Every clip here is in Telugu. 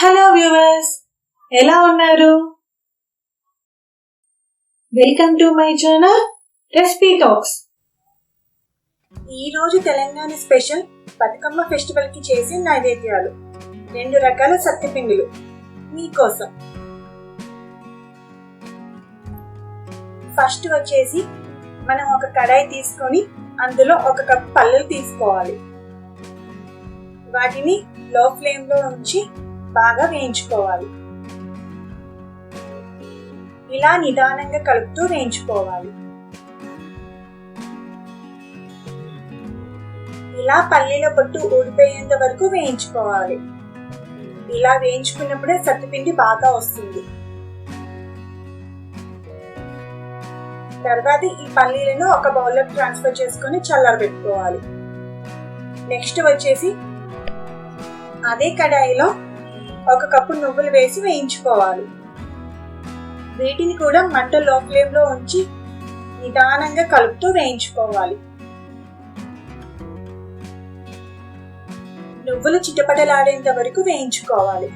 హలో వ్యూవర్స్ ఎలా ఉన్నారు? Welcome to my channel recipe talks ఈ రోజు తెలంగాణ స్పెషల్ బతుకమ్మ ఫెస్టివల్కి చేసే నైవేద్యాలు. రెండు రకాల సత్తిపిండిలు మీకోసం ఫస్ట్ వచ్చేసి మనం ఒక కడాయి తీసుకొని అందులో ఒక కప్ పళ్ళు తీసుకోవాలి. వాటిని లో ఫ్లేమ్లో ఉంచి బాగా వేయించుకోవాలి. ఇలా నిదానంగా కలుపుతూ వేయించుకోవాలి. ఇలా పల్లీల పొట్టు ఊడిపోయేంత వరకు వేయించుకోవాలి. ఇలా వేయించుకున్నప్పుడే సత్తుపిండి బాగా వస్తుంది. తర్వాత ఈ పల్లీలను ఒక బౌల్లో ట్రాన్స్ఫర్ చేసుకొని చల్లారబెట్టుకోవాలి. నెక్స్ట్ వచ్చేసి అదే కడాయిలో ఒక కప్పు నువ్వులు వేసి వేయించుకోవాలి. వీటిని కూడా మంట లో ఫ్లేమ్లో ఉంచి నిదానంగా కలుపుతూ వేయించుకోవాలి. నువ్వులు చిటపటలాడేంత వరకు వేయించుకోవాలి.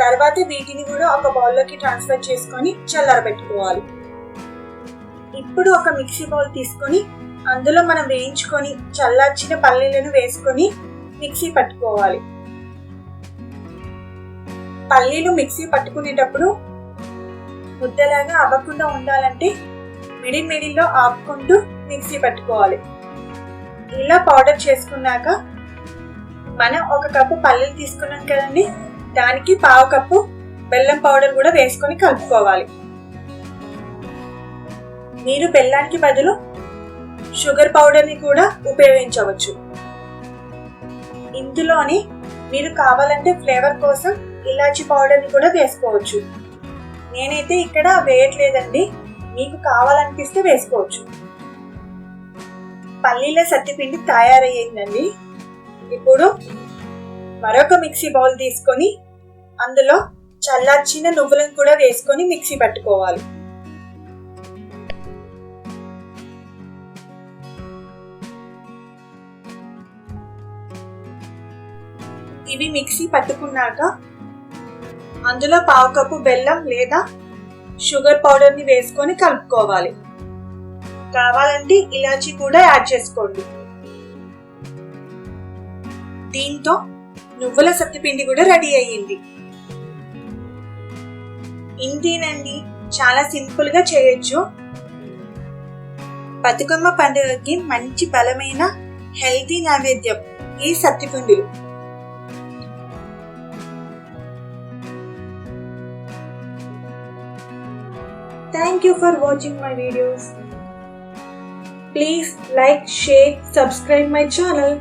తర్వాత వీటిని కూడా ఒక బౌల్లోకి ట్రాన్స్ఫర్ చేసుకొని చల్లారబెట్టుకోవాలి. ఇప్పుడు ఒక మిక్సీ బౌల్ తీసుకొని అందులో మనం వేయించుకొని చల్లార్చిన పల్లీలను వేసుకొని మిక్సీ పట్టుకోవాలి. పల్లీలు మిక్సీ పట్టుకునేటప్పుడు ముద్దలాగా అవ్వకుండా ఉండాలంటే మిడిల్ మిడిల్లో ఆపుకుంటూ మిక్సీ పట్టుకోవాలి. ఇలా పౌడర్ చేసుకున్నాక మనం ఒక కప్పు పల్లీలు తీసుకున్నాం కదండి దానికి పావు కప్పు బెల్లం పౌడర్ కూడా వేసుకొని కలుపుకోవాలి. మీరు బెల్లానికి బదులు షుగర్ పౌడర్ని కూడా ఉపయోగించవచ్చు. ఇందులోని మీరు కావాలంటే ఫ్లేవర్ కోసం ఇలాచి పౌడర్ని కూడా వేసుకోవచ్చు. నేనైతే ఇక్కడ వేయట్లేదండి. మీకు కావాలనిపిస్తే వేసుకోవచ్చు. పల్లీల సత్తిపిండి తయారయ్యిందండి. ఇప్పుడు మరొక మిక్సీ బౌల్ తీసుకొని అందులో చల్లార్చిన నువ్వులను కూడా వేసుకొని మిక్సీ పట్టుకోవాలి. ఇవి మిక్సీ పట్టుకున్నాక అందులో పావు కప్పు బెల్లం లేదా షుగర్ పౌడర్ని వేసుకొని కలుపుకోవాలి. కావాలంటే ఇలాచి కూడా యాడ్ చేసుకోండి. దీంతో నువ్వుల సత్తిపిండి కూడా రెడీ అయ్యింది. ఇంతేనండి చాలా సింపుల్గా చేయొచ్చు. బతుకమ్మ పండుగకి మంచి బలమైన హెల్తీ నైవేద్యం ఈ సత్తిపిండిలు. Thank you for watching my videos. Please like, share, subscribe my channel.